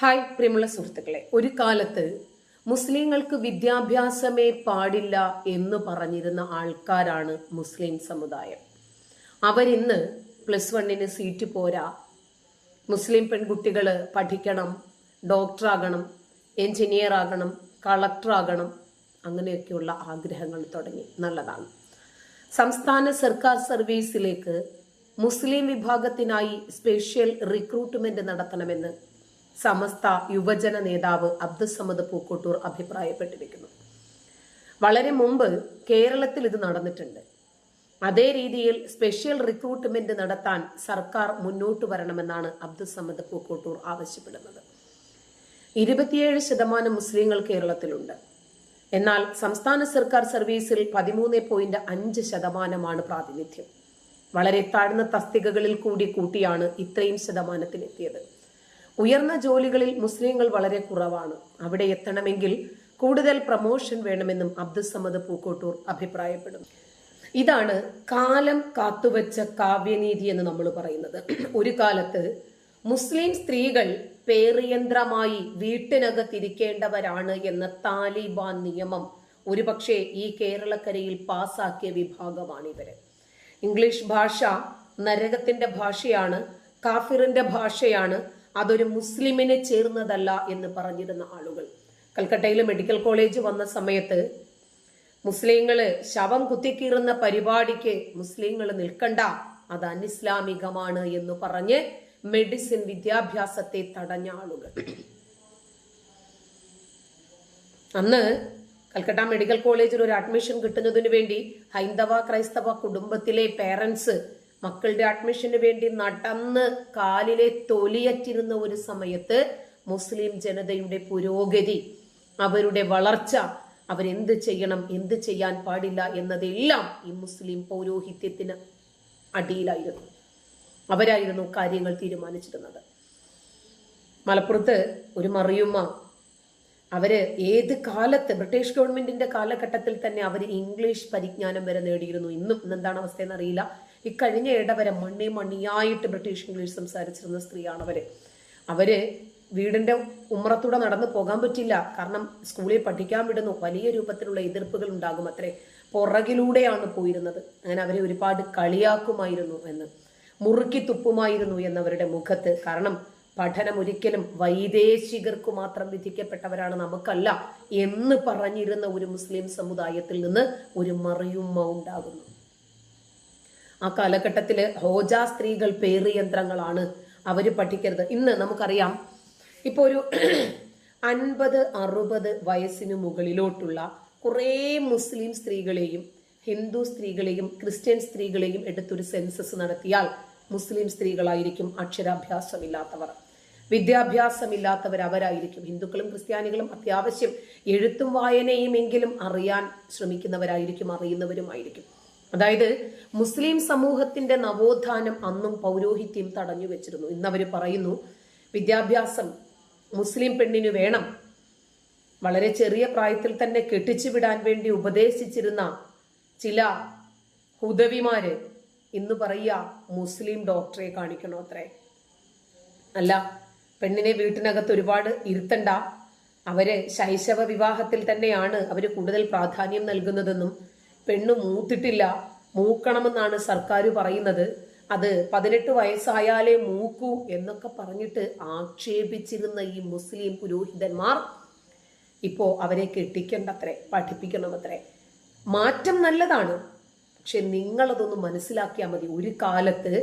Hi പ്രിയമുള്ള സുഹൃത്തുക്കളെ. ഒരു കാലത്ത് മുസ്ലിങ്ങൾക്ക് വിദ്യാഭ്യാസമേ പാടില്ല എന്ന് പറഞ്ഞിരുന്ന ആൾക്കാരാണ് മുസ്ലിം സമുദായം. അവരിന്ന് പ്ലസ് വണ്ണിന് സീറ്റ് പോരാ. മുസ്ലിം പെൺകുട്ടികൾ പഠിക്കണം ഡോക്ടറാകണം എഞ്ചിനീയർ ആകണം കളക്ടർ ആകണം അങ്ങനെയൊക്കെയുള്ള ആഗ്രഹങ്ങൾ തുടങ്ങി. നല്ലതാണ്. സംസ്ഥാന സർക്കാർ സർവീസിലേക്ക് മുസ്ലിം വിഭാഗത്തിനായി സ്പെഷ്യൽ റിക്രൂട്ട്മെന്റ് നടത്തണമെന്ന് സമസ്ത യുവജന നേതാവ് അബ്ദുസമദ് പൂക്കോട്ടൂർ അഭിപ്രായപ്പെട്ടിരിക്കുന്നു. വളരെ മുമ്പ് കേരളത്തിൽ ഇത് നടന്നിട്ടുണ്ട്. അതേ രീതിയിൽ സ്പെഷ്യൽ റിക്രൂട്ട്മെന്റ് നടത്താൻ സർക്കാർ മുന്നോട്ട് വരണമെന്നാണ് അബ്ദുസമദ് പൂക്കോട്ടൂർ ആവശ്യപ്പെടുന്നത്. ഇരുപത്തിയേഴ് ശതമാനം മുസ്ലിങ്ങൾ കേരളത്തിലുണ്ട്. എന്നാൽ സംസ്ഥാന സർക്കാർ സർവീസിൽ പതിമൂന്ന് പോയിന്റ് അഞ്ച് ശതമാനമാണ് പ്രാതിനിധ്യം. വളരെ താഴ്ന്ന തസ്തികകളിൽ കൂടി കൂട്ടിയാണ് ഇത്രയും ശതമാനത്തിലെത്തിയത്. ഉയർന്ന ജോലികളിൽ മുസ്ലിങ്ങൾ വളരെ കുറവാണ്. അവിടെ എത്തണമെങ്കിൽ കൂടുതൽ പ്രമോഷൻ വേണമെന്നും അബ്ദുസമദ് പൂക്കോട്ടൂർ അഭിപ്രായപ്പെടുന്നു. ഇതാണ് കാലം കാത്തുവച്ച കാവ്യനീതി എന്ന് നമ്മൾ പറയുന്നത്. ഒരു കാലത്ത് മുസ്ലിം സ്ത്രീകൾ പേറിയന്ത്രമായി വീട്ടിനകത്തിരിക്കേണ്ടവരാണ് എന്ന താലിബാൻ നിയമം ഒരുപക്ഷെ ഈ കേരളക്കരയിൽ പാസാക്കിയ വിഭാഗമാണ് ഇവർ. ഇംഗ്ലീഷ് ഭാഷ നരകത്തിന്റെ ഭാഷയാണ് കാഫിറിന്റെ ഭാഷയാണ് അതൊരു മുസ്ലിമിന് ചേർന്നതല്ല എന്ന് പറഞ്ഞിരുന്ന ആളുകൾ. കൽക്കട്ടയിലെ മെഡിക്കൽ കോളേജ് വന്ന സമയത്ത് മുസ്ലിങ്ങൾ ശവം കുത്തിക്കീറുന്ന പരിപാടിക്ക് മുസ്ലിങ്ങൾ നിൽക്കണ്ട അത് അനിസ്ലാമികമാണ് എന്ന് പറഞ്ഞ് മെഡിസിൻ വിദ്യാഭ്യാസത്തെ തടഞ്ഞ ആളുകൾ. അന്ന് കൽക്കട്ട മെഡിക്കൽ കോളേജിൽ ഒരു അഡ്മിഷൻ കിട്ടുന്നതിന് വേണ്ടി ഹൈന്ദവ ക്രൈസ്തവ കുടുംബത്തിലെ പേരൻസ് മക്കളുടെ അഡ്മിഷന് വേണ്ടി നടന്ന് കാലിലെ തൊലിയറ്റിരുന്ന ഒരു സമയത്ത് മുസ്ലിം ജനതയുടെ പുരോഗതി അവരുടെ വളർച്ച അവരെന്ത് ചെയ്യണം എന്ത് ചെയ്യാൻ പാടില്ല എന്നതെല്ലാം ഈ മുസ്ലിം പൗരോഹിത്യത്തിന് അടിയിലായിരുന്നു. അവരായിരുന്നു കാര്യങ്ങൾ തീരുമാനിച്ചിരുന്നത്. മലപ്പുറത്ത് ഒരു മറിയുമ്മ അവർ ഏത് കാലത്ത് ബ്രിട്ടീഷ് ഗവൺമെന്റിന്റെ കാലഘട്ടത്തിൽ തന്നെ അവർ ഇംഗ്ലീഷ് പരിജ്ഞാനം വരെ നേടിയിരുന്നു. ഇന്നും ഇന്നെന്താണ് അവസ്ഥയെന്ന് അറിയില്ല ഇക്കഴിഞ്ഞ ഇടവരെ മണ്ണി മണിയായിട്ട് ബ്രിട്ടീഷ് ഇംഗ്ലീഷ് സംസാരിച്ചിരുന്ന സ്ത്രീയാണ് അവർ. അവർ വീടിന്റെ ഉമ്മറത്തൂടെ നടന്നു പോകാൻ പറ്റില്ല. കാരണം സ്കൂളിൽ പഠിക്കാൻ വിടുന്നു. വലിയ രൂപത്തിലുള്ള എതിർപ്പുകൾ ഉണ്ടാകും അത്രേ. പുറകിലൂടെയാണ് പോയിരുന്നത്. അങ്ങനെ അവരെ ഒരുപാട് കളിയാക്കുമായിരുന്നു എന്ന്. മുറുക്കി തുപ്പുമായിരുന്നു എന്നവരുടെ മുഖത്ത്. കാരണം പഠനം ഒരിക്കലും വൈദേശികർക്ക് മാത്രം വിധിക്കപ്പെട്ടവരാണ് നമുക്കല്ല എന്ന് പറഞ്ഞിരുന്ന ഒരു മുസ്ലിം സമുദായത്തിൽ നിന്ന് ഒരു മറിയുമ്മ ഉണ്ടാകുന്നു. ആ കാലഘട്ടത്തിൽ ഹോജാ സ്ത്രീകൾ പേറിയന്ത്രങ്ങളാണ് അവർ പഠിക്കരുത്. ഇന്ന് നമുക്കറിയാം ഇപ്പൊ ഒരു അൻപത് അറുപത് വയസ്സിന് മുകളിലോട്ടുള്ള കുറേ മുസ്ലിം സ്ത്രീകളെയും ഹിന്ദു സ്ത്രീകളെയും ക്രിസ്ത്യൻ സ്ത്രീകളെയും എടുത്തൊരു സെൻസസ് നടത്തിയാൽ മുസ്ലിം സ്ത്രീകളായിരിക്കും അക്ഷരാഭ്യാസമില്ലാത്തവർ. വിദ്യാഭ്യാസമില്ലാത്തവർ അവരായിരിക്കും. ഹിന്ദുക്കളും ക്രിസ്ത്യാനികളും അത്യാവശ്യം എഴുത്തും വായനയുമെങ്കിലും അറിയാൻ ശ്രമിക്കുന്നവരായിരിക്കും അറിയുന്നവരുമായിരിക്കും. അതായത് മുസ്ലിം സമൂഹത്തിന്റെ നവോത്ഥാനം അന്നും പൗരോഹിത്യം തടഞ്ഞു വെച്ചിരുന്നു. ഇന്നവർ പറയുന്നു വിദ്യാഭ്യാസം മുസ്ലിം പെണ്ണിന് വേണം. വളരെ ചെറിയ പ്രായത്തിൽ തന്നെ കെട്ടിച്ചു വിടാൻ വേണ്ടി ഉപദേശിച്ചിരുന്ന ചില ഹുദവിമാര് ഇന്ന് പറയുക മുസ്ലിം ഡോക്ടറെ കാണിക്കണോ അത്രേ. അല്ല പെണ്ണിനെ വീട്ടിനകത്ത് ഒരുപാട് ഇരുത്തണ്ട. അവർ ശൈശവ വിവാഹത്തിൽ തന്നെയാണ് അവർ കൂടുതൽ പ്രാധാന്യം നൽകുന്നതെന്നും പെണ്ണ് മൂത്തിട്ടില്ല മൂക്കണമെന്നാണ് സർക്കാർ പറയുന്നത്. അത് പതിനെട്ട് വയസ്സായാലേ മൂക്കൂ എന്നൊക്കെ പറഞ്ഞിട്ട് ആക്ഷേപിച്ചിരുന്ന ഈ മുസ്ലിം പുരോഹിതന്മാർ ഇപ്പോൾ അവരെ കെട്ടിക്കണ്ടത്രേ പഠിപ്പിക്കണമത്രേ. മാറ്റം നല്ലതാണ് പക്ഷെ നിങ്ങളതൊന്ന് മനസ്സിലാക്കിയാൽ മതി. ഒരു കാലത്ത്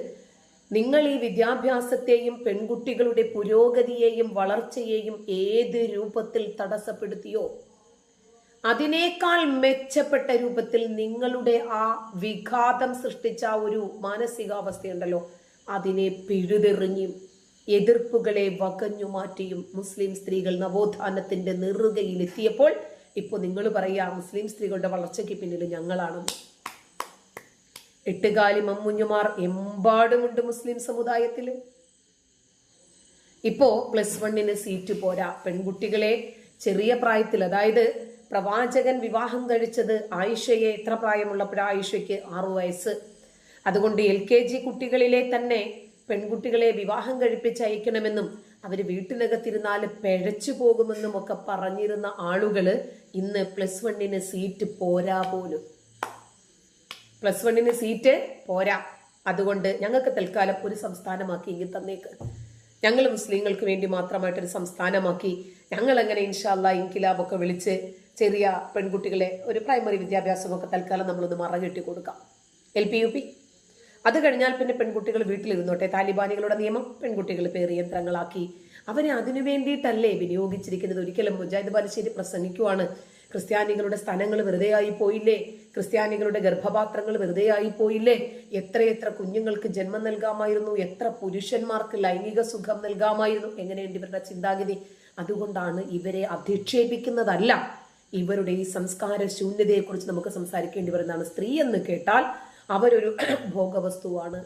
നിങ്ങൾ ഈ വിദ്യാഭ്യാസത്തെയും പെൺകുട്ടികളുടെ പുരോഗതിയെയും വളർച്ചയെയും ഏത് രൂപത്തിൽ തടസ്സപ്പെടുത്തിയോ അതിനേക്കാൾ മെച്ചപ്പെട്ട രൂപത്തിൽ നിങ്ങളുടെ ആ വിഘാതം സൃഷ്ടിച്ച ഒരു മാനസികാവസ്ഥയുണ്ടല്ലോ അതിനെ പിഴുതെറിഞ്ഞും എതിർപ്പുകളെ വകഞ്ഞു മാറ്റിയും മുസ്ലിം സ്ത്രീകൾ നവോത്ഥാനത്തിന്റെ നെറുകയിലെത്തിയപ്പോൾ ഇപ്പോൾ നിങ്ങൾ പറയാ മുസ്ലിം സ്ത്രീകളുടെ വളർച്ചയ്ക്ക് പിന്നിൽ ഞങ്ങളാണ്. എട്ടുകാലി മമ്മുഞ്ഞുമാർ എമ്പാടുമുണ്ട് മുസ്ലിം സമുദായത്തിൽ. ഇപ്പോ പ്ലസ് വണ്ണിന് സീറ്റ് പോരാ. പെൺകുട്ടികളെ ചെറിയ പ്രായത്തിൽ അതായത് പ്രവാചകൻ വിവാഹം കഴിച്ചത് ആയിഷയെ എത്ര പ്രായമുള്ളപ്പോഴാണ് ആയിഷയ്ക്ക് ആറു വയസ്സ്. അതുകൊണ്ട് എൽ കെ ജി കുട്ടികളിലെ തന്നെ പെൺകുട്ടികളെ വിവാഹം കഴിപ്പിച്ച് അയക്കണമെന്നും അവർ വീട്ടിനകത്തിരുന്നാൽ പിഴച്ചു പോകുമെന്നും ഒക്കെ പറഞ്ഞിരുന്ന ആളുകൾ ഇന്ന് പ്ലസ് വണ്ണിന് സീറ്റ് പോരാ പോലും. പ്ലസ് വണ്ണിന് സീറ്റ് പോരാ. അതുകൊണ്ട് ഞങ്ങൾക്ക് തൽക്കാലം ഒരു സംസ്ഥാനമാക്കി ഇങ്ങി തന്നേക്ക്. ഞങ്ങൾ മുസ്ലിങ്ങൾക്ക് വേണ്ടി മാത്രമായിട്ടൊരു സംസ്ഥാനമാക്കി. ഞങ്ങൾ എങ്ങനെ ഇൻഷാല്ല ഇൻകിലാബൊക്കെ വിളിച്ച് ചെറിയ പെൺകുട്ടികളെ ഒരു പ്രൈമറി വിദ്യാഭ്യാസമൊക്കെ തൽക്കാലം നമ്മളൊന്ന് മറകെട്ടി കൊടുക്കാം. L P U P. അത് കഴിഞ്ഞാൽ പിന്നെ പെൺകുട്ടികൾ വീട്ടിലിരുന്നോട്ടെ. താലിബാനികളുടെ നിയമം പെൺകുട്ടികൾ പേര് യന്ത്രങ്ങളാക്കി അവരെ അതിനു വേണ്ടിയിട്ടല്ലേ വിനിയോഗിച്ചിരിക്കുന്നത്? ഒരിക്കലും മുജാഹിദ് ബാലുശ്ശേരി പ്രസംഗിക്കുവാണ്. ക്രിസ്ത്യാനികളുടെ സ്ഥലങ്ങൾ വെറുതെയായി പോയില്ലേ? ക്രിസ്ത്യാനികളുടെ ഗർഭപാത്രങ്ങൾ വെറുതെ ആയിപ്പോയില്ലേ? എത്രയെത്ര കുഞ്ഞുങ്ങൾക്ക് ജന്മം നൽകാമായിരുന്നു? എത്ര പുരുഷന്മാർക്ക് ലൈംഗിക സുഖം നൽകാമായിരുന്നു? എങ്ങനെയുണ്ട് ഇവരുടെ ചിന്താഗതി? അതുകൊണ്ടാണ് ഇവരെ അധിക്ഷേപിക്കുന്നതല്ല. ഇവരുടെ ഈ സംസ്കാര ശൂന്യതയെക്കുറിച്ച് നമുക്ക് സംസാരിക്കേണ്ടി വരുന്നതാണ്. സ്ത്രീ എന്ന് കേട്ടാൽ അവരൊരു ഭോഗവസ്തുവാണ്.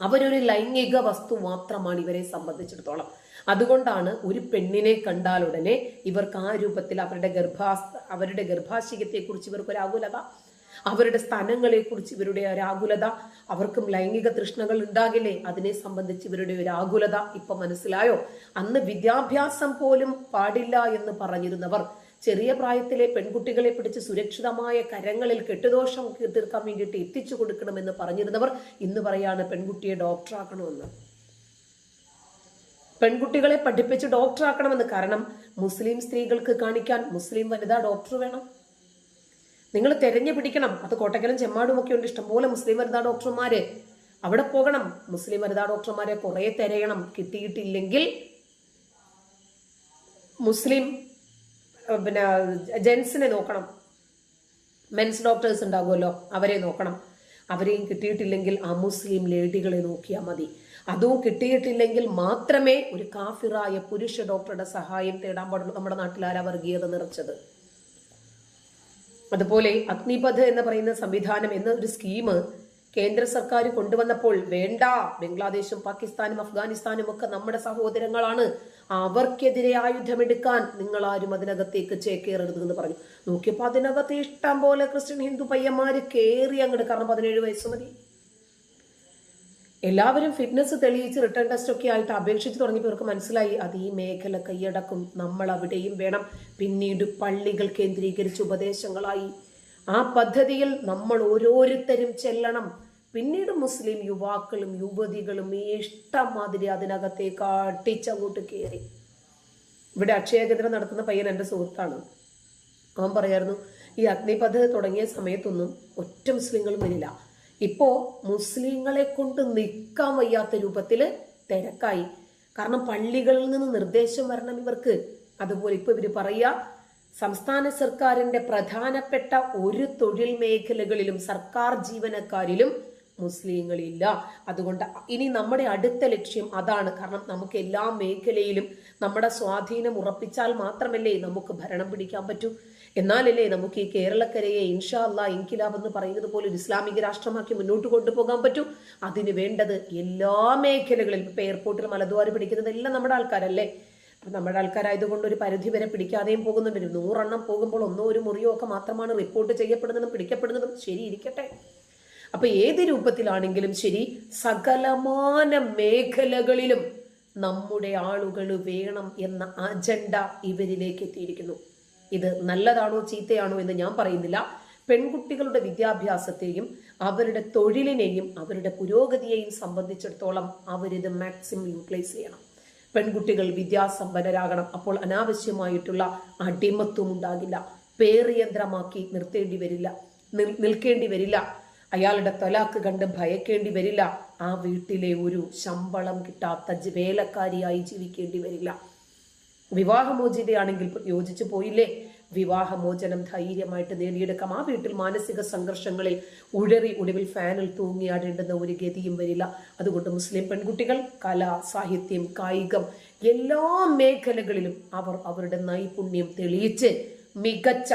അവരൊരു ലൈംഗിക വസ്തു മാത്രമാണ് ഇവരെ സംബന്ധിച്ചിടത്തോളം. അതുകൊണ്ടാണ് ഒരു പെണ്ണിനെ കണ്ടാൽ ഉടനെ ഇവർക്ക് ആ രൂപത്തിൽ അവരുടെ ഗർഭാസ് അവരുടെ ഗർഭാശയത്തെക്കുറിച്ച് ഇവർക്ക് ഒരു ആകുലത അവരുടെ സ്ഥാനങ്ങളെക്കുറിച്ച് ഇവരുടെ ഒരു ആകുലത അവർക്കും ലൈംഗിക തൃഷ്ണകൾ ഉണ്ടാകില്ലേ? അതിനെ സംബന്ധിച്ച് ഇവരുടെ ഒരു ആകുലത ഇപ്പൊ മനസ്സിലായോ? അന്ന് വിദ്യാഭ്യാസം പോലും പാടില്ല എന്ന് പറഞ്ഞിരുന്നവർ ചെറിയ പ്രായത്തിലെ പെൺകുട്ടികളെ പിടിച്ച് സുരക്ഷിതമായ കരങ്ങളിൽ കെട്ടുദോഷം തീർക്കാൻ വേണ്ടിയിട്ട് എത്തിച്ചു കൊടുക്കണമെന്ന് പറഞ്ഞിരുന്നവർ ഇന്ന് പറയാണ് പെൺകുട്ടിയെ ഡോക്ടറാക്കണമെന്ന്. പെൺകുട്ടികളെ പഠിപ്പിച്ച് ഡോക്ടറാക്കണമെന്ന് കാരണം മുസ്ലിം സ്ത്രീകൾക്ക് കാണിക്കാൻ മുസ്ലിം വനിതാ ഡോക്ടർ വേണം. നിങ്ങൾ തെരഞ്ഞു പിടിക്കണം. അത് കോട്ടക്കലും ചെമ്മാടും ഒക്കെ ഉണ്ട്. ഇഷ്ടംപോലെ മുസ്ലിം വനിതാ ഡോക്ടർമാര്. അവിടെ പോകണം. മുസ്ലിം വനിതാ ഡോക്ടർമാരെ കുറെ തിരയണം. കിട്ടിയിട്ടില്ലെങ്കിൽ മുസ്ലിം പിന്നെ ജെൻസിനെ നോക്കണം. മെൻസ് ഡോക്ടേഴ്സ് ഉണ്ടാകുമല്ലോ. അവരെ നോക്കണം. അവരെയും കിട്ടിയിട്ടില്ലെങ്കിൽ ആ മുസ്ലിം ലേഡികളെ നോക്കിയാൽ മതി. അതും കിട്ടിയിട്ടില്ലെങ്കിൽ മാത്രമേ ഒരു കാഫിറായ പുരുഷ ഡോക്ടറുടെ സഹായം തേടാൻ പാടുള്ളൂ. നമ്മുടെ നാട്ടിൽ ആരാ വർഗീയത നിറച്ചത്? അതുപോലെ അഗ്നിപഥ് എന്ന് പറയുന്ന സംവിധാനം എന്ന ഒരു സ്കീം കേന്ദ്ര സർക്കാർ കൊണ്ടുവന്നപ്പോൾ വേണ്ട. ബംഗ്ലാദേശും പാകിസ്ഥാനും അഫ്ഗാനിസ്ഥാനും ഒക്കെ നമ്മുടെ സഹോദരങ്ങളാണ്. അവർക്കെതിരെ ആയുധമെടുക്കാൻ നിങ്ങൾ ആരും അതിനകത്തേക്ക് ചേക്കേറരുത് എന്ന് പറഞ്ഞു. നോക്കിയപ്പോൾ അതിനകത്ത് ഇഷ്ടം പോലെ ക്രിസ്ത്യൻ ഹിന്ദു പയ്യന്മാര് കേറി അങ്ങോട്ട് കാരണം പതിനേഴ് വയസ്സ് മതി. എല്ലാവരും ഫിറ്റ്നസ് തെളിയിച്ച് റിട്ടേൺ ടെസ്റ്റ് ഒക്കെ ആയിട്ട് അപേക്ഷിച്ച് തുടങ്ങിയപ്പോൾ ഇവർക്ക് മനസ്സിലായി അത് ഈ മേഖല കൈയടക്കും നമ്മൾ അവിടെയും വേണം. പിന്നീട് പള്ളികൾ കേന്ദ്രീകരിച്ച് ഉപദേശങ്ങളായി. ആ പദ്ധതിയിൽ നമ്മൾ ഓരോരുത്തരും ചെല്ലണം. പിന്നീട് മുസ്ലിം യുവാക്കളും യുവതികളും ഈ ഇഷ്ടം അതിനകത്തെ അതിനകത്തേക്ക് അട്ടിച്ചങ്ങോട്ട് കയറി. ഇവിടെ അക്ഷയ കേന്ദ്രം നടത്തുന്ന പയ്യൻ എന്റെ സുഹൃത്താണ്. അവൻ പറയായിരുന്നു ഈ അഗ്നിപഥ തുടങ്ങിയ സമയത്തൊന്നും ഒറ്റ മുസ്ലിങ്ങളും വരില്ല ഇപ്പോ മുസ്ലിങ്ങളെ കൊണ്ട് നിൽക്കാൻ വയ്യാത്ത രൂപത്തിൽ തിരക്കായി. കാരണം പള്ളികളിൽ നിന്ന് നിർദ്ദേശം വരണം ഇവർക്ക്. അതുപോലെ ഇപ്പൊ ഇവർ പറയുക സംസ്ഥാന സർക്കാരിന്റെ പ്രധാനപ്പെട്ട ഒരു തൊഴിൽ മേഖലകളിലും സർക്കാർ ജീവനക്കാരിലും മുസ്ലിങ്ങളില്ല. അതുകൊണ്ട് ഇനി നമ്മുടെ അടുത്ത ലക്ഷ്യം അതാണ്. കാരണം നമുക്ക് എല്ലാ മേഖലയിലും നമ്മുടെ സ്വാധീനം ഉറപ്പിച്ചാൽ മാത്രമല്ലേ നമുക്ക് ഭരണം പിടിക്കാൻ പറ്റൂ. എന്നാലല്ലേ നമുക്ക് ഈ കേരളക്കരയെ ഇൻഷാ അല്ലാ ഇൻകിലാബ് എന്ന് പറയുന്നത് പോലെ ഒരു ഇസ്ലാമിക രാഷ്ട്രമാക്കി മുന്നോട്ട് കൊണ്ടുപോകാൻ പറ്റൂ. അതിന് വേണ്ടത് എല്ലാ മേഖലകളിലും ഇപ്പൊ എയർപോർട്ടിൽ മലദ്വാരം പിടിക്കുന്നത് എല്ലാം നമ്മുടെ ആൾക്കാരല്ലേ. അപ്പൊ നമ്മുടെ ആൾക്കാരായതുകൊണ്ട് ഒരു പരിധി വരെ പിടിക്കാതെയും പോകുന്നുണ്ട്. നൂറെണ്ണം പോകുമ്പോൾ ഒന്നോ ഒരു മുറിയോ ഒക്കെ മാത്രമാണ് റിപ്പോർട്ട് ചെയ്യപ്പെടുന്നതും പിടിക്കപ്പെടുന്നതും. ശരി ഇരിക്കട്ടെ. അപ്പൊ ഏത് രൂപത്തിലാണെങ്കിലും ശരി സകലമാന മേഖലകളിലും നമ്മുടെ ആളുകൾ വേണം എന്ന അജണ്ട ഇവരിലേക്ക് എത്തിയിരിക്കുന്നു. ഇത് നല്ലതാണോ ചീത്തയാണോ എന്ന് ഞാൻ പറയുന്നില്ല. പെൺകുട്ടികളുടെ വിദ്യാഭ്യാസത്തെയും അവരുടെ തൊഴിലിനെയും അവരുടെ പുരോഗതിയെയും സംബന്ധിച്ചിടത്തോളം അവരിത് മാക്സിമം യൂട്ടിലൈസ് ചെയ്യണം. പെൺകുട്ടികൾ വിദ്യാസമ്പന്നരാകണം അപ്പോൾ അനാവശ്യമായിട്ടുള്ള അടിമത്വം ഉണ്ടാകില്ല. പേറിയന്ത്രമാക്കി നിർത്തേണ്ടി വരില്ല. നിൽ- നിൽക്കേണ്ടി വരില്ല. അയാളുടെ തലാക്ക് കണ്ട് ഭയക്കേണ്ടി വരില്ല. ആ വീട്ടിലെ ഒരു ശമ്പളം കിട്ടാത്ത വേലക്കാരിയായി ജീവിക്കേണ്ടി വരില്ല. വിവാഹമോചിതയാണെങ്കിൽ യോജിച്ചു പോയില്ലേ? വിവാഹമോചനം ധൈര്യമായിട്ട് നേടിയെടുക്കാം. ആ വീട്ടിൽ മാനസിക സംഘർഷങ്ങളിൽ ഉഴറി ഒടുവിൽ ഫാനിൽ തൂങ്ങിയാടേണ്ടുന്ന ഒരു ഗതിയും വരില്ല. അതുകൊണ്ട് മുസ്ലിം പെൺകുട്ടികൾ കല സാഹിത്യം കായികം എല്ലാ മേഖലകളിലും അവർ അവരുടെ നൈപുണ്യം തെളിയിച്ച് മികച്ച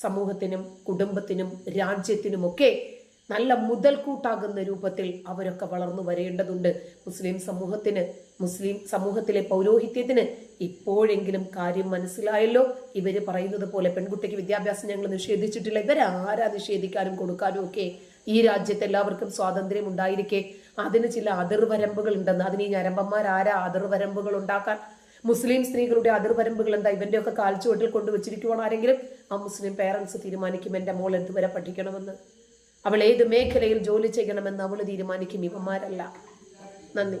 സമൂഹത്തിനും കുടുംബത്തിനും രാജ്യത്തിനുമൊക്കെ നല്ല മുതൽക്കൂട്ടാകുന്ന രൂപത്തിൽ അവരൊക്കെ വളർന്നു വരേണ്ടതുണ്ട്. മുസ്ലിം സമൂഹത്തിന് മുസ്ലിം സമൂഹത്തിലെ പൗരോഹിത്യത്തിന് ഇപ്പോഴെങ്കിലും കാര്യം മനസ്സിലായല്ലോ. ഇവർ പറയുന്നത് പോലെ പെൺകുട്ടിക്ക് വിദ്യാഭ്യാസം ഞങ്ങൾ നിഷേധിച്ചിട്ടില്ല. ഇവരാരാ നിഷേധിക്കാനും കൊടുക്കാനും ഒക്കെ ഈ രാജ്യത്ത് എല്ലാവർക്കും സ്വാതന്ത്ര്യം ഉണ്ടായിരിക്കെ. അതിന് ചില അതിർവരമ്പുകൾ ഉണ്ടെന്ന്. അതിന് ഈ ഞരമ്പന്മാരാരാ അതിർവരമ്പുകൾ ഉണ്ടാക്കാൻ? മുസ്ലിം സ്ത്രീകളുടെ അതിർവരമ്പുകൾ എന്താ? ഇവന്റെയൊക്കെ കാൽച്ചുവട്ടിൽ കൊണ്ടുവച്ചിരിക്കുവാണ് ആരെങ്കിലും? ആ മുസ്ലിം പേരൻസ് തീരുമാനിക്കും എന്റെ മോൾ എന്തുവരെ പഠിക്കണമെന്ന്. അവൾ ഏത് മേഖലയിൽ ജോലി ചെയ്യണമെന്ന് അവൾ തീരുമാനിക്കും. ഇവന്മാരല്ല. നന്ദി.